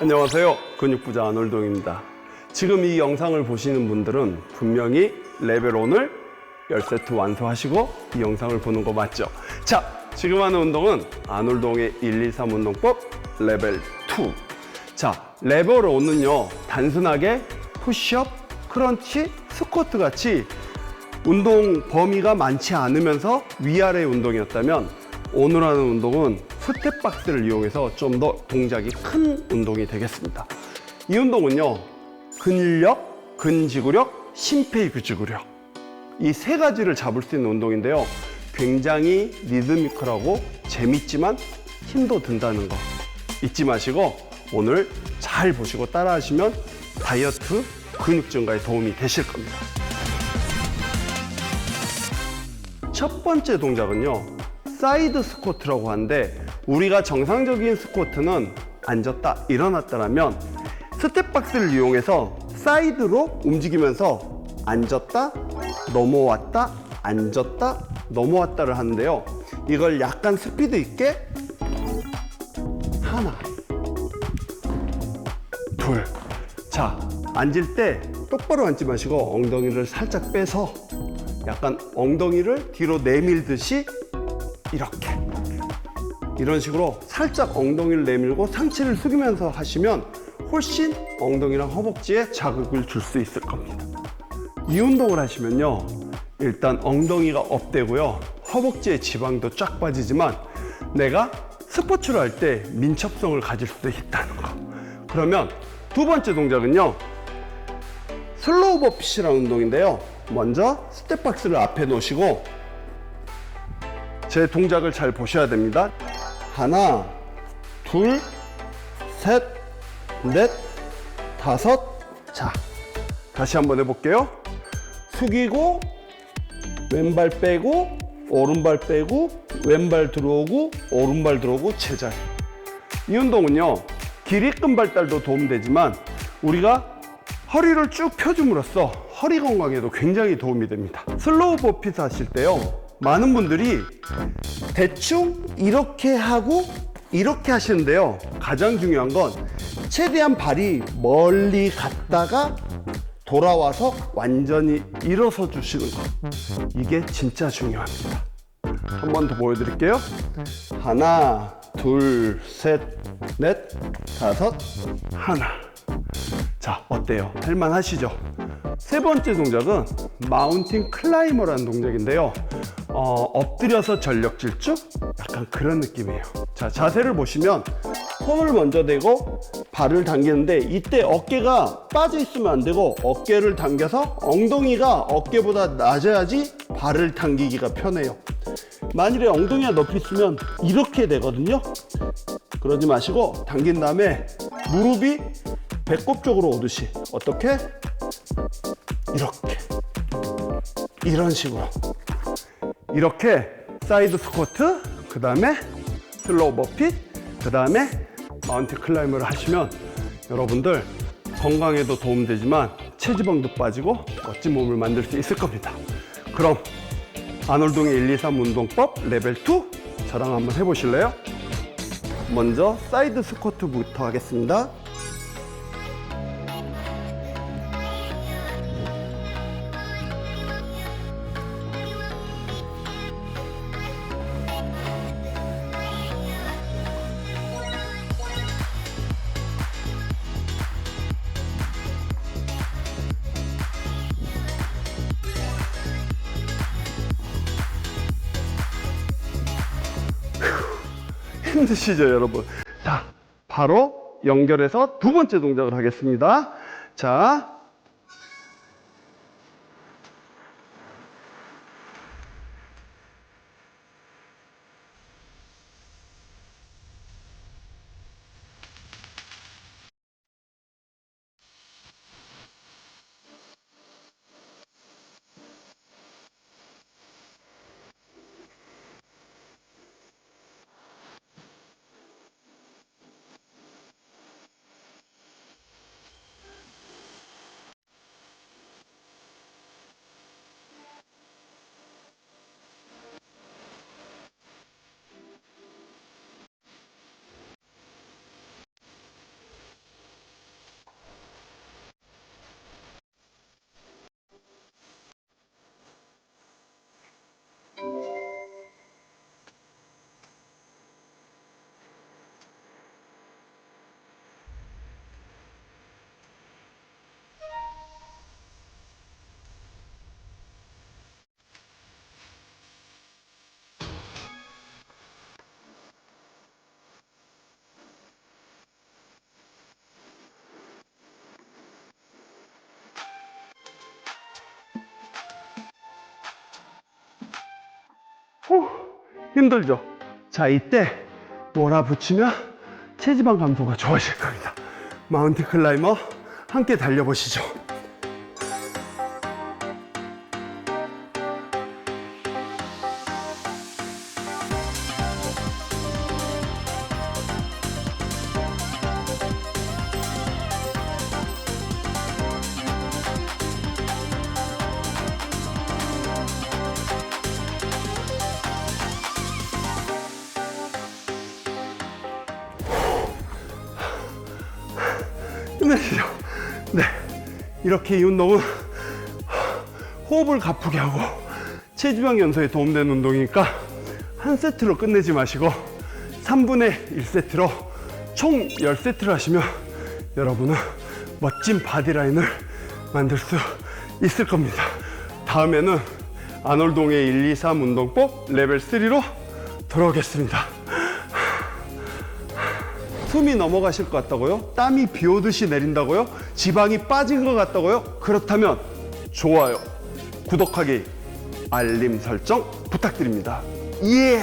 안녕하세요. 근육부자 아놀동입니다. 지금 이 영상을 보시는 분들은 분명히 레벨 1을 10세트 완수하시고 이 영상을 보는 거 맞죠? 자, 지금 하는 운동은 아놀동의 1, 2, 3 운동법 레벨 2. 자, 레벨 5는요, 단순하게 푸시업, 크런치, 스쿼트 같이 운동 범위가 많지 않으면서 위아래 운동이었다면 오늘 하는 운동은 스텝박스를 이용해서 좀 더 동작이 큰 운동이 되겠습니다. 이 운동은요, 근력, 근지구력, 심폐기구력 이 세 가지를 잡을 수 있는 운동인데요. 굉장히 리드미컬하고 재밌지만 힘도 든다는 거 잊지 마시고 오늘 잘 보시고 따라하시면 다이어트 근육 증가에 도움이 되실 겁니다. 첫 번째 동작은요 사이드 스쿼트라고 하는데 우리가 정상적인 스쿼트는 앉았다 일어났다라면 스텝박스를 이용해서 사이드로 움직이면서 앉았다 넘어왔다 앉았다 넘어왔다를 하는데요. 이걸 약간 스피드 있게 하나 둘 자 앉을 때 똑바로 앉지 마시고 엉덩이를 살짝 빼서 약간 엉덩이를 뒤로 내밀듯이 이렇게 이런 식으로 살짝 엉덩이를 내밀고 상체를 숙이면서 하시면 훨씬 엉덩이랑 허벅지에 자극을 줄 수 있을 겁니다. 이 운동을 하시면요. 일단 엉덩이가 업되고요. 허벅지의 지방도 쫙 빠지지만 내가 스포츠를 할 때 민첩성을 가질 수도 있다는 거. 그러면 두 번째 동작은요. 슬로우 버핏이라는 운동인데요. 먼저 스텝박스를 앞에 놓으시고 제 동작을 잘 보셔야 됩니다. 하나, 둘, 셋, 넷, 다섯. 자, 다시 한번 해볼게요. 숙이고, 왼발 빼고, 오른발 빼고, 왼발 들어오고, 오른발 들어오고, 제자리. 이 운동은요, 길이끈 발달도 도움되지만, 우리가 허리를 쭉 펴줌으로써 허리 건강에도 굉장히 도움이 됩니다. 슬로우 버핏 하실 때요, 많은 분들이 대충 이렇게 하고 이렇게 하시는데요. 가장 중요한 건 최대한 발이 멀리 갔다가 돌아와서 완전히 일어서 주시는 것. 이게 진짜 중요합니다. 한 번 더 보여드릴게요. 하나, 둘, 셋, 넷, 다섯, 하나. 자, 어때요? 할만 하시죠? 세 번째 동작은 마운틴 클라이머라는 동작인데요. 어, 엎드려서 전력 질주? 약간 그런 느낌이에요. 자, 자세를 보시면 손을 먼저 대고 발을 당기는데 이때 어깨가 빠져 있으면 안 되고 어깨를 당겨서 엉덩이가 어깨보다 낮아야지 발을 당기기가 편해요. 만일에 엉덩이가 높이 있으면 이렇게 되거든요. 그러지 마시고 당긴 다음에 무릎이 배꼽 쪽으로 오듯이 어떻게? 이렇게. 이런 식으로. 이렇게 사이드 스쿼트 그 다음에 슬로우 버핏 그 다음에 마운트 클라이머를 하시면 여러분들 건강에도 도움되지만 체지방도 빠지고 멋진 몸을 만들 수 있을 겁니다. 그럼 아놀동의 1, 2, 3 운동법 레벨 2 저랑 한번 해보실래요? 먼저 사이드 스쿼트부터 하겠습니다 힘드시죠, 여러분? 자, 바로 연결해서 두 번째 동작을 하겠습니다. 자, 후, 힘들죠? 자, 이때 몰아붙이면 체지방 감소가 좋아질 겁니다. 마운틴 클라이머 함께 달려보시죠. 끝내시죠. 네. 이렇게 이 운동은 호흡을 가쁘게 하고 체지방 연소에 도움되는 운동이니까 한 세트로 끝내지 마시고 3분의 1세트로 총 10세트를 하시면 여러분은 멋진 바디라인을 만들 수 있을 겁니다. 다음에는 아놀동의 1, 2, 3 운동법 레벨 3로 돌아오겠습니다. 숨이 넘어가실 것 같다고요? 땀이 비 오듯이 내린다고요? 지방이 빠진 것 같다고요? 그렇다면 좋아요, 구독하기, 알림 설정 부탁드립니다. 예!